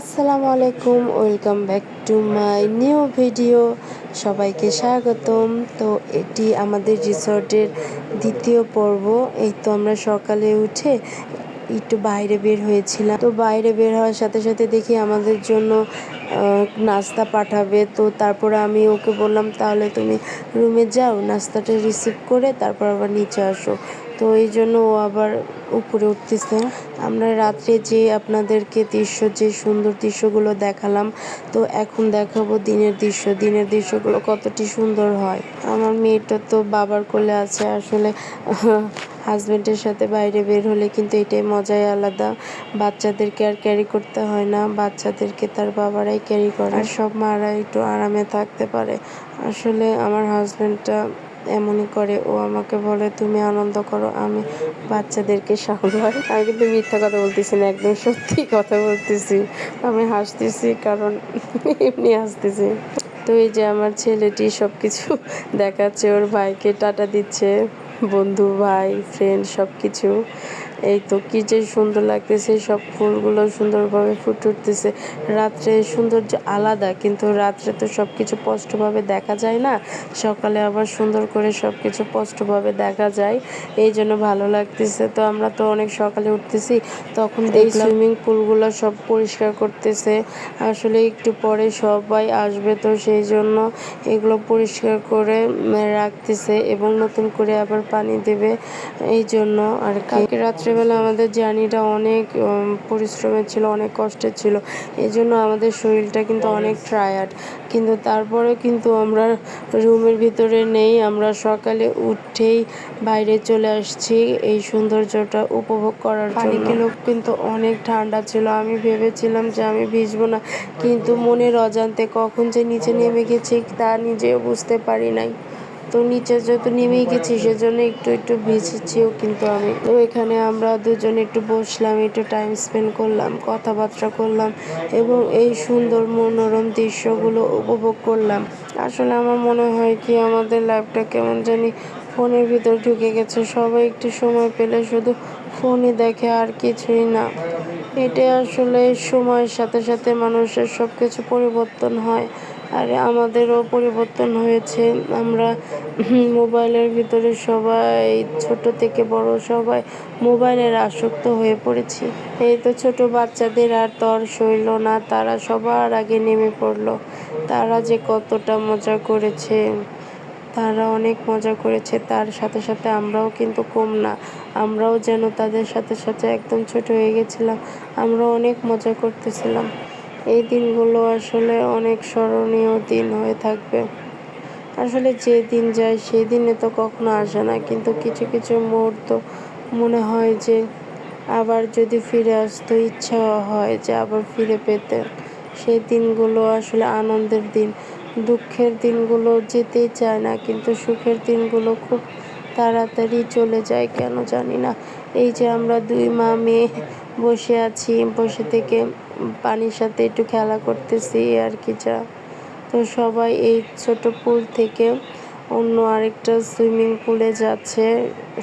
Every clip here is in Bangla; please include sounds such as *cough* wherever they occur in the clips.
আসসালামু আলাইকুম, welcome back to my new video. সবাইকে স্বাগতম। তো এটি আমাদের রিসর্টের দ্বিতীয় পর্ব। এই তো আমরা সকালে উঠে একটু বাইরে বের হয়েছিলাম। তো বাইরে বের হওয়ার সাথে সাথে দেখি আমাদের জন্য নাস্তা পাঠাবে। তো তারপরে আমি ওকে বললাম, তাহলে তুমি রুমে যাও, নাস্তাটা রিসিভ করে তারপর আবার নিচে আসো। তো এই জন্য ও আবার উপরে উঠতেছে। আমরা রাত্রে যে আপনাদেরকে দৃশ্য, যে সুন্দর দৃশ্যগুলো দেখালাম, তো এখন দেখাবো দিনের দৃশ্য। দিনের দৃশ্যগুলো কতটি সুন্দর হয়। আমার মেয়েটা তো বাবার কোলে আছে, আসলে হাজব্যান্ডের সাথে বাইরে বের হলে কিন্তু এটাই মজাই আলাদা। বাচ্চাদেরকে আর ক্যারি করতে হয় না, বাচ্চাদেরকে তার বাবারাই ক্যারি করে। আর সব মারা একটু আরামে থাকতে পারে। আসলে আমার হাজব্যান্ডটা এমনই করে, ও আমাকে বলে, তুমি আনন্দ করো, আমি বাচ্চাদেরকে সামলাই আমি কিন্তু মিথ্যা কথা বলতেছি না, একদম সত্যি কথা বলতেছি। আমি হাসতেছি, কারণ এমনি হাসতেছি। তো এই যে আমার ছেলেটি সব কিছু দেখাচ্ছে, ওর ভাইকে টাটা দিচ্ছে, বন্ধু, ভাই ফ্রেন্ড সব কিছু এই তো কি যে সুন্দর লাগতেছে সব ফুলগুলো সুন্দরভাবে ফুটে উঠতেছে। রাত্রে সৌন্দর্য আলাদা কিন্তু রাত্রে তো সব কিছু স্পষ্টভাবে দেখা যায় না। সকালে আবার সুন্দর করে সব কিছু স্পষ্টভাবে দেখা যায়। এই জন্য ভালো লাগতেছে। তো আমরা তো অনেক সকালে উঠতেছি তখন এই সুইমিং পুলগুলো সব পরিষ্কার করতেছে। আসলে একটু পরে সবাই আসবে তো সেই জন্য এগুলো পরিষ্কার করে রাখতেছে এবং নতুন করে আবার পানি দেবে। এই জন্য আর কালকে রাত্রেবেলা আমাদের জার্নিটা অনেক পরিশ্রমের ছিল অনেক কষ্টের ছিল। এই জন্য আমাদের শরীরটা কিন্তু অনেক টায়ার্ড কিন্তু তারপরে কিন্তু আমরা রুমের ভিতরে নেই। আমরা সকালে উঠেই বাইরে চলে আসছি এই সৌন্দর্যটা উপভোগ করার জন্য। কিন্তু অনেক ঠান্ডা ছিল। আমি ভেবেছিলাম যে আমি ভিজবো না। কিন্তু মনের অজান্তে কখন যে নিচে নেমে গেছি তা নিজেও বুঝতে পারি নাই। তো নিচে যেহেতু নেমেই গেছি, সেজন্য একটু একটু ভিজেছিও কিন্তু আমি। তো এখানে আমরা দুজনে একটু বসলাম, একটু টাইম স্পেন্ড করলাম, কথাবার্তা করলাম এবং এই সুন্দর মনোরম দৃশ্যগুলো উপভোগ করলাম। আসলে আমার মনে হয় কি, আমাদের লাইফটা কেমন জানি ফোনের ভিতর ঢুকে গেছে। সবাই একটু সময় পেলে শুধু ফোনই দেখে আর কিছুই না। এটা আসলে সময়ের সাথে সাথে মানুষের সব কিছু পরিবর্তন হয়। আর আমাদেরও পরিবর্তন হয়েছে। আমরা মোবাইলের ভিতরে সবাই, ছোট থেকে বড় সবাই মোবাইলের আসক্ত হয়ে পড়েছি। এই তো ছোট বাচ্চাদের আর তর সইল না, তারা সবার আগে নেমে পড়ল। তারা যে কতটা মজা করেছে, তারা অনেক মজা করেছে, তার সাথে সাথে আমরাও কিন্তু কম না। আমরাও যেন তাদের সাথে সাথে একদম ছোট হয়ে গেছিলাম আমরা অনেক মজা করতেছিলাম। এই দিনগুলো আসলে অনেক স্মরণীয় দিন হয়ে থাকবে। আসলে যে দিন যায়, সেই দিনে তো কখনো আসে না। কিন্তু কিছু কিছু মুহূর্ত মনে হয় যে আবার যদি ফিরে আসতো ইচ্ছা হয় যে আবার ফিরে পেতে, সেই দিনগুলো আসলে আনন্দের দিন। দুঃখের দিনগুলো যেতেই চায় না, কিন্তু সুখের দিনগুলো খুব তাড়াতাড়ি চলে যায়। কেন জানি না, এই যে আমরা দুই মা মেয়ে বসে আছি, বসে থেকে পানির সাথে একটু খেলা করতেছি আর কি যা তো সবাই এই ছোট পুল থেকে অন্য আরেকটা সুইমিং পুলে যাচ্ছে।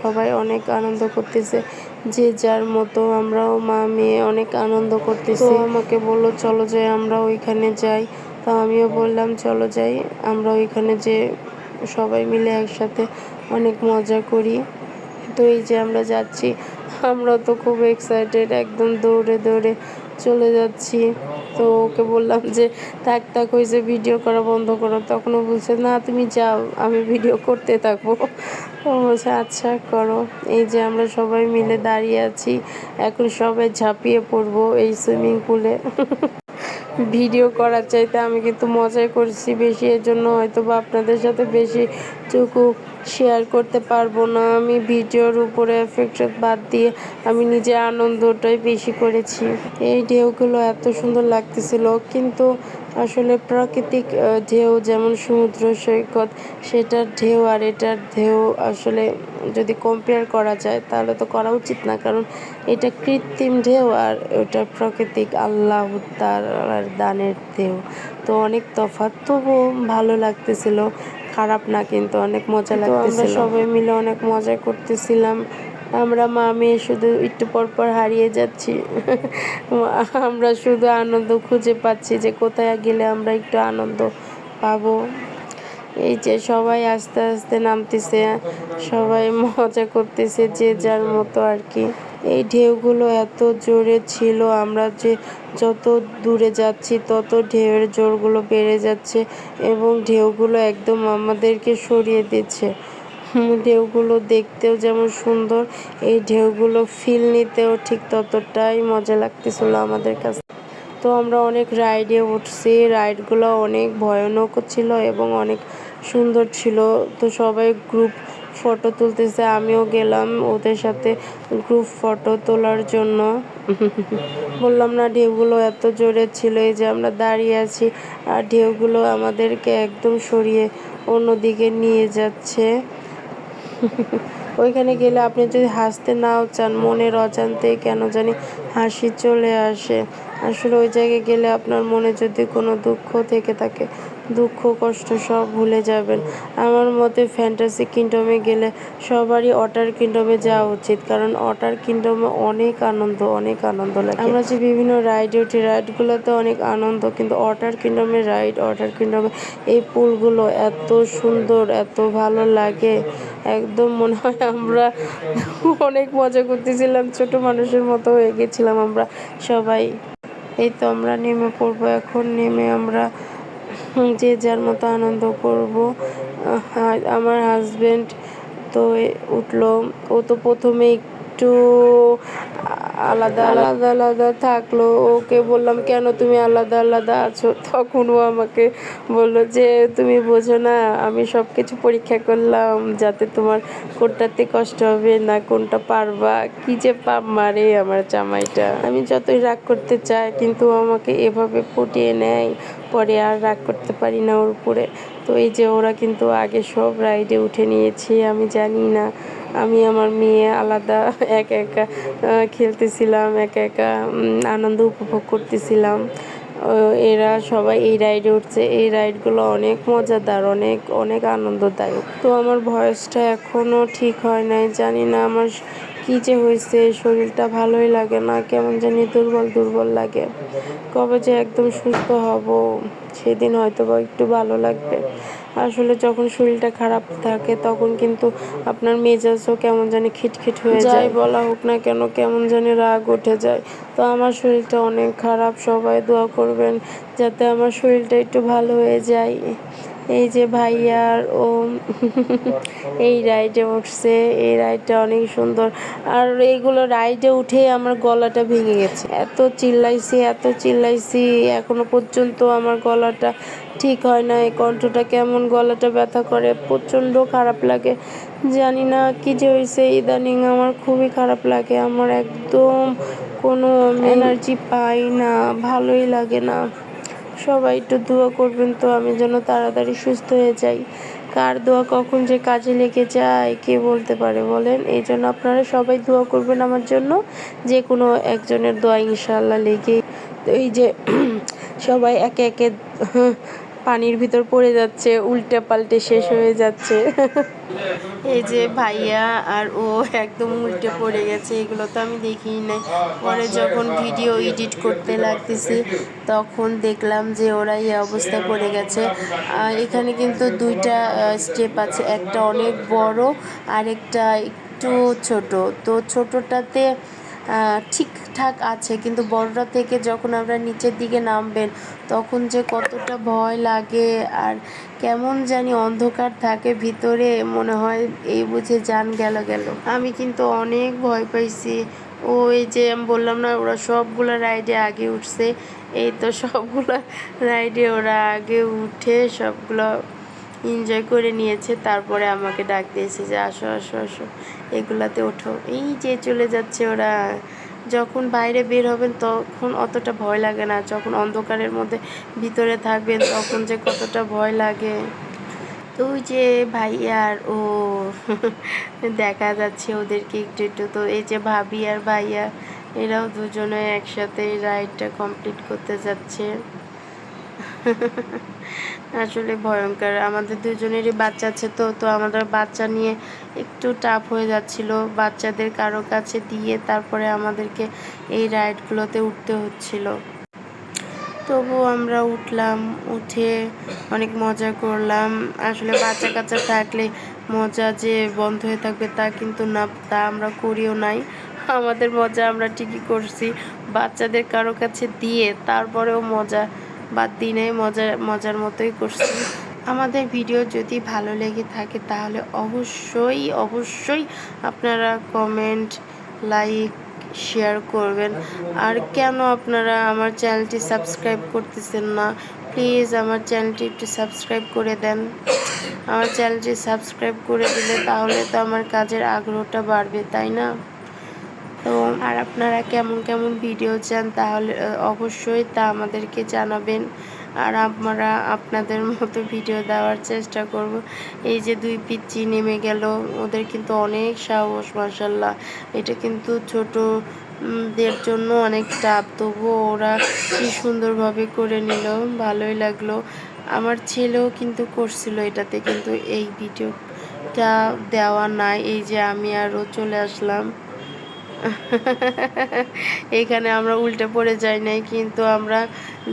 সবাই অনেক আনন্দ করতেছে। যে যার মতো আমরাও মা মেয়ে অনেক আনন্দ করতেছি। আমাকে বলল, চলো যাই, আমরা ওইখানে যাই। তো আমিও বললাম, চলো যাই, আমরা ওইখানে যে সবাই মিলে একসাথে অনেক মজা করি। তো এই যে আমরা যাচ্ছি, আমরা তো খুব এক্সাইটেড একদম দৌড়ে দৌড়ে চলে যাচ্ছি। তো ওকে বললাম যে, থাক থাক হয়েছে ভিডিও করা বন্ধ করো। তখনও বলছে, না, তুমি যাও, আমি ভিডিও করতে থাকব। ও বলছে আচ্ছা করো। এই যে আমরা সবাই মিলে দাঁড়িয়ে আছি। এখন সবাই ঝাঁপিয়ে পড়ব এই সুইমিং পুলে। ভিডিও করার চাইতে আমি কিন্তু মজাই করছি বেশি। এর জন্য হয়তো বা আপনাদের সাথে বেশি টুকু শেয়ার করতে পারব না। আমি ভিডিওর উপরে এফেক্ট বাদ দিয়ে আমি নিজে আনন্দটাই বেশি করেছি। এই ঢেউগুলো এত সুন্দর লাগতেছিল, কিন্তু আসলে প্রাকৃতিক ঢেউ যেমন সমুদ্র সৈকত, সেটার ঢেউ আর এটার ঢেউ আসলে যদি কম্পেয়ার করা যায়, তাহলে তো করা উচিত না, কারণ এটা কৃত্রিম ঢেউ আর ওটা প্রাকৃতিক আল্লাহ তাআলার দানের ঢেউ। তো অনেক তফাৎ, তবুও ভালো লাগতেছিল। খারাপ না কিন্তু অনেক মজা লাগতেছিল আমরা সবাই মিলে অনেক মজা করতেছিলাম। আমরা মা মেয়ে শুধু একটু পর পর হারিয়ে যাচ্ছি। *laughs* আমরা শুধু আনন্দ খুঁজে পাচ্ছি যে কোথায় গেলে আমরা একটু আনন্দ পাবো। এই যে সবাই আস্তে আস্তে নামতেছে সবাই মজা করতেছে যে যার মতো আর কি। এই ঢেউগুলো এত জোরে ছিল, আমরা যে যত দূরে যাচ্ছি তত ঢেউয়ের জোরগুলো বেড়ে যাচ্ছে এবং ঢেউগুলো একদম আমাদেরকে সরিয়ে দিচ্ছে। ঢেউগুলো দেখতেও যেমন সুন্দর, এই ঢেউগুলো ফিল নিতেও ঠিক ততটাই মজা লাগতেছিল আমাদের কাছে। তো আমরা অনেক রাইডে উঠছি রাইডগুলো অনেক ভয়ানক ছিল এবং অনেক সুন্দর ছিল। তো সবাই গ্রুপ ফটো তুলতেছে, আমিও গেলাম ওদের সাথে গ্রুপ ফটো তোলার জন্য। বললাম, না, ঢেউগুলো এত জোরে ছিল, এই যে আমরা দাঁড়িয়ে আছি, আর ঢেউগুলো আমাদেরকে একদম সরিয়ে অন্যদিকে নিয়ে যাচ্ছে। ওইখানে গেলে আপনি যদি হাসতে নাও চান, মনের অজান্তে কেন জানি হাসি চলে আসে। আসলে ওই জায়গায় গেলে আপনার মনে যদি কোনো দুঃখ থেকে থাকে দুঃখ, কষ্ট সব ভুলে যাবেন। আমার মতে ফ্যান্টাসি কিংডমে গেলে সবারই অটার কিংডমে যাওয়া উচিত, কারণ অটার কিংডমে অনেক আনন্দ অনেক আনন্দ লাগে। আমরা যে বিভিন্ন রাইডে উঠি রাইডগুলোতে অনেক আনন্দ, কিন্তু অটার কিংডমে রাইড অটার কিংডমে এই পুলগুলো এত সুন্দর, এত ভালো লাগে। একদম মনে হয় আমরা অনেক মজা করতেছিলাম, ছোট মানুষের মতো হয়ে গেছিলাম আমরা সবাই। এই তো আমরা নেমে পড়ব, এখন নেমে আমরা যে যার মতো আনন্দ করব। আমার হাজবেন্ড তো উঠল। ও তো প্রথমে একটু আলাদা আলাদা আলাদা থাকল। ওকে বললাম, কেন তুমি আলাদা আলাদা আছো? তখন ও আমাকে বলল যে, তুমি বোঝো না, আমি সব কিছু পরীক্ষা করলাম, যাতে তোমার কোনটাতে কষ্ট হবে না, কোনটা পারবা? কি যে পাপ মারে আমার জামাইটা? আমি যতই রাগ করতে চাই, কিন্তু আমাকে এভাবে পটিয়ে নেয়, পরে আর রাগ করতে পারি না ওর উপরে। তো এই যে ওরা কিন্তু আগে সব রাইডে উঠে নিয়েছি, আমি জানি না। আমি আমার মেয়ে আলাদা, একা একা খেলতেছিলাম, একা একা আনন্দ উপভোগ করতেছিলাম। এরা সবাই এই রাইডে উঠছে। এই রাইডগুলো অনেক মজাদার, অনেক অনেক আনন্দদায়ক। তো আমার ভয়েসটা এখনও ঠিক হয় নাই, জানি না আমার কী যে হয়েছে, শরীরটা ভালোই লাগে না, কেমন জানি দুর্বল দুর্বল লাগে। কবে যে একদম সুস্থ হব, সেদিন হয়তো বা একটু ভালো লাগবে। আসলে যখন শরীরটা খারাপ থাকে তখন কিন্তু আপনার মেজাজও কেমন জানি খিটখিট হয়ে যায়। বলা হোক না কেন কেমন জানি রাগ উঠে যায়। তো আমার শরীরটা অনেক খারাপ সবাই দোয়া করবেন যাতে আমার শরীরটা একটু ভালো হয়ে যায়। এই যে ভাইয়ার ও এই রাইডে উঠছে এই রাইডটা অনেক সুন্দর। আর এইগুলো রাইডে উঠে আমার গলাটা ভেঙে গেছে। এত চিল্লাইছি এত চিল্লাইছি এখনও পর্যন্ত আমার গলাটা ঠিক হয় না এই কণ্ঠটা কেমন গলাটা ব্যথা করে প্রচণ্ড খারাপ লাগে। জানি না কি যে হয়েছে ইদানিং আমার খুবই খারাপ লাগে। আমার একদম কোনো এনার্জি পাই না ভালোই লাগে না। সবাই একটু দোয়া করবেন তো, আমি যেন তাড়াতাড়ি সুস্থ হয়ে যাই। কার দোয়া কখন যে কাজে লেগে যায়, কে বলতে পারে বলেন? এই জন্য আপনারা সবাই দোয়া করবেন আমার জন্য, যে কোনো একজনের দোয়া ইনশাল্লাহ লেগে এই যে, সবাই একে একে পানির ভিতর পড়ে যাচ্ছে উল্টে পাল্টে শেষ হয়ে যাচ্ছে। এই যে ভাইয়া আর ও একদম উল্টে পড়ে গেছে, এগুলো তো আমি দেখিই নাই। পরে যখন ভিডিও এডিট করতে লাগতেছি, তখন দেখলাম যে ওরা এই অবস্থায় পড়ে গেছে। এখানে কিন্তু দুইটা স্টেপ আছে, একটা অনেক বড় আর একটা একটু ছোট। তো ছোটটাতে ঠিকঠাক আছে, কিন্তু বড়টা থেকে যখন আমরা নিচের দিকে নামবেন, তখন যে কতটা ভয় লাগে আর কেমন জানি অন্ধকার থাকে, ভিতরে মনে হয় এই বুঝে যান গেল গেল। আমি কিন্তু অনেক ভয় পাইছি। ওই যে আমি বললাম না, ওরা সবগুলো রাইডে আগে উঠছে, এই তো সবগুলো রাইডে ওরা আগে উঠে সবগুলো এনজয় করে নিয়েছে, তারপরে আমাকে ডাক দিয়েছে যে আসো আসো আসো, এগুলাতে ওঠো। এই যে চলে যাচ্ছে ওরা, যখন বাইরে বের হবেন তখন অতটা ভয় লাগে না, যখন অন্ধকারের মধ্যে ভিতরে থাকবেন তখন যে কতটা ভয় লাগে। তো ওই যে ভাইয়ার ও, দেখা যাচ্ছে ওদেরকে একটু একটু। তো এই যে ভাবি আর ভাইয়া, এরাও দুজনে একসাথে রাইডটা কমপ্লিট করতে যাচ্ছে। আসলে ভয়ঙ্কর। আমাদের দুজনেরই বাচ্চা আছে তো তো আমাদের বাচ্চা নিয়ে একটু টাফ হয়ে যাচ্ছিল। বাচ্চাদের কারও কাছে দিয়ে তারপরে আমাদেরকে এই রাইডগুলোতে উঠতে হচ্ছিল। তবু আমরা উঠলাম, উঠে অনেক মজা করলাম। আসলে বাচ্চা কাচ্চা থাকলে মজা যে বন্ধ হয়ে থাকবে তা কিন্তু না, তা আমরা করিও নাই। আমাদের মজা আমরা ঠিকই করছি। বাচ্চাদের কারও কাছে দিয়ে তারপরেও মজা বাদ দিনে মজা মজার মতোই করছি। আমাদের ভিডিও যদি ভালো লেগে থাকে তাহলে অবশ্যই অবশ্যই আপনারা কমেন্ট লাইক শেয়ার করবেন। আর কেন আপনারা আমার চ্যানেলটি সাবস্ক্রাইব করতেছেন না? প্লিজ আমার চ্যানেলটি একটু সাবস্ক্রাইব করে দেন। আমার চ্যানেলটি সাবস্ক্রাইব করে দিলে তাহলে তো আমার কাজের আগ্রহটা বাড়বে, তাই না? তো আর আপনারা কেমন কেমন ভিডিও চান তাহলে অবশ্যই তা আমাদেরকে জানাবেন। আর আমরা আপনাদের মতো ভিডিও দেওয়ার চেষ্টা করব। এই যে দুই পিচ্ছি নেমে গেল, ওদের কিন্তু অনেক সাহস মাসাল্লাহ এটা কিন্তু ছোট দের জন্য অনেক টাপ তবুও ওরা কি সুন্দরভাবে করে নিল, ভালোই লাগল। আমার ছেলেও কিন্তু করছিল এটাতে, কিন্তু এই ভিডিওটা দেওয়া নাই। এই যে আমি আরও চলে আসলাম। *laughs* এখানে আমরা উল্টে পড়ে যাই নাই, কিন্তু আমরা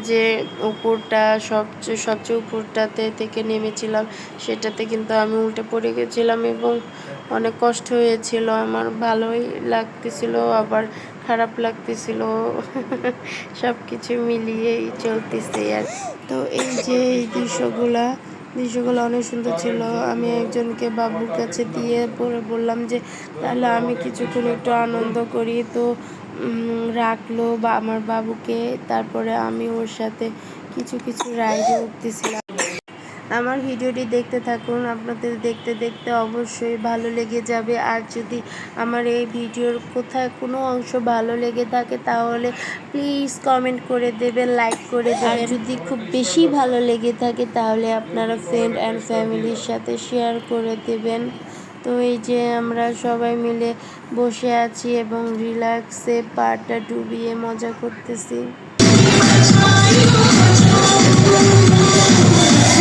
যে উপরটা সবচেয়ে সবচেয়ে উপরটাতে থেকে নেমেছিলাম, সেটাতে কিন্তু আমি উল্টে পড়ে গেছিলাম এবং অনেক কষ্ট হয়েছিল। আমার ভালোই লাগতেছিল, আবার খারাপ লাগতেছিল। *laughs* সব কিছু মিলিয়েই চলতেছে আর তো এই যে এই দৃশ্যগুলা দৃশ্যগুলো অনেক সুন্দর ছিল। আমি একজনকে বাবুর কাছে দিয়ে পরে বললাম যে, তাহলে আমি কিছুক্ষণ একটু আনন্দ করি। তো রাখল বা, আমার বাবুকে। তারপরে আমি ওর সাথে কিছু কিছু রাইডে উঠতেছিলাম। আমার ভিডিওটি দেখতে থাকুন। আপনাদের দেখতে দেখতে অবশ্যই ভালো লেগে যাবে। আর যদি আমার এই ভিডিওর কোথায় কোনো অংশ ভালো লেগে থাকে তাহলে প্লিজ কমেন্ট করে দেবেন লাইক করে দেবেন। যদি খুব বেশি ভালো লেগে থাকে তাহলে আপনারা ফ্রেন্ড অ্যান্ড ফ্যামিলির সাথে শেয়ার করে দেবেন। তো এই যে আমরা সবাই মিলে বসে আছি এবং রিল্যাক্সে পাটা ডুবিয়ে মজা করতেছি।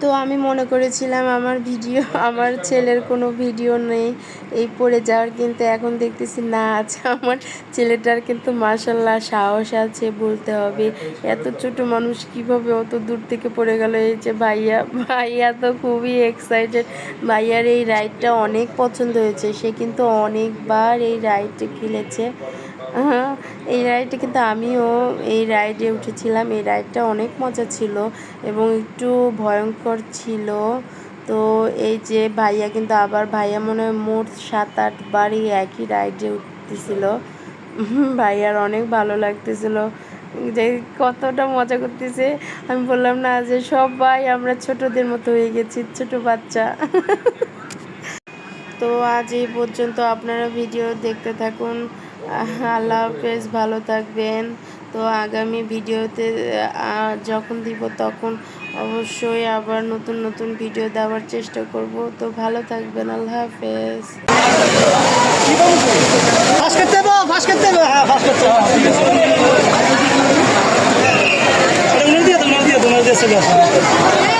তো আমি মনে করেছিলাম আমার ভিডিও, আমার ছেলের কোনো ভিডিও নেই, এই পড়ে যাওয়ার, কিন্তু এখন দেখতেছি না আছে আমার ছেলেটার কিন্তু মার্শাল্লাহ সাহস আছে, বলতে হবে। এত ছোট মানুষ কীভাবে অত দূর থেকে পড়ে গেল? এই যে ভাইয়া ভাইয়া তো খুবই এক্সাইটেড ভাইয়ার এই রাইডটা অনেক পছন্দ হয়েছে, সে কিন্তু অনেকবার এই রাইডটা খেলেছে। এই রাইডে কিন্তু আমিও এই রাইডে উঠেছিলাম। এই রাইডটা অনেক মজা ছিল এবং একটু ভয়ঙ্কর ছিল। তো এই যে ভাইয়া কিন্তু আবার ভাইয়া মনে হয় মোট সাত আটবার এই একই রাইডে উঠতেছিল। ভাইয়ার অনেক ভালো লাগতেছিল। যে কতটা মজা করতেছে। আমি বললাম, না, যে সবাই আমরা ছোটদের মতো হয়ে গেছি, ছোট বাচ্চা। *laughs* তো আজ এই পর্যন্ত আপনারা ভিডিও দেখতে থাকুন। আল্লাহ হাফেজ, ভালো থাকবেন। তো আগামী ভিডিওতে যখন দিব তখন অবশ্যই আবার নতুন নতুন ভিডিও দেওয়ার চেষ্টা করব। তো ভালো থাকবেন, আল্লাহ হাফেজ। চলে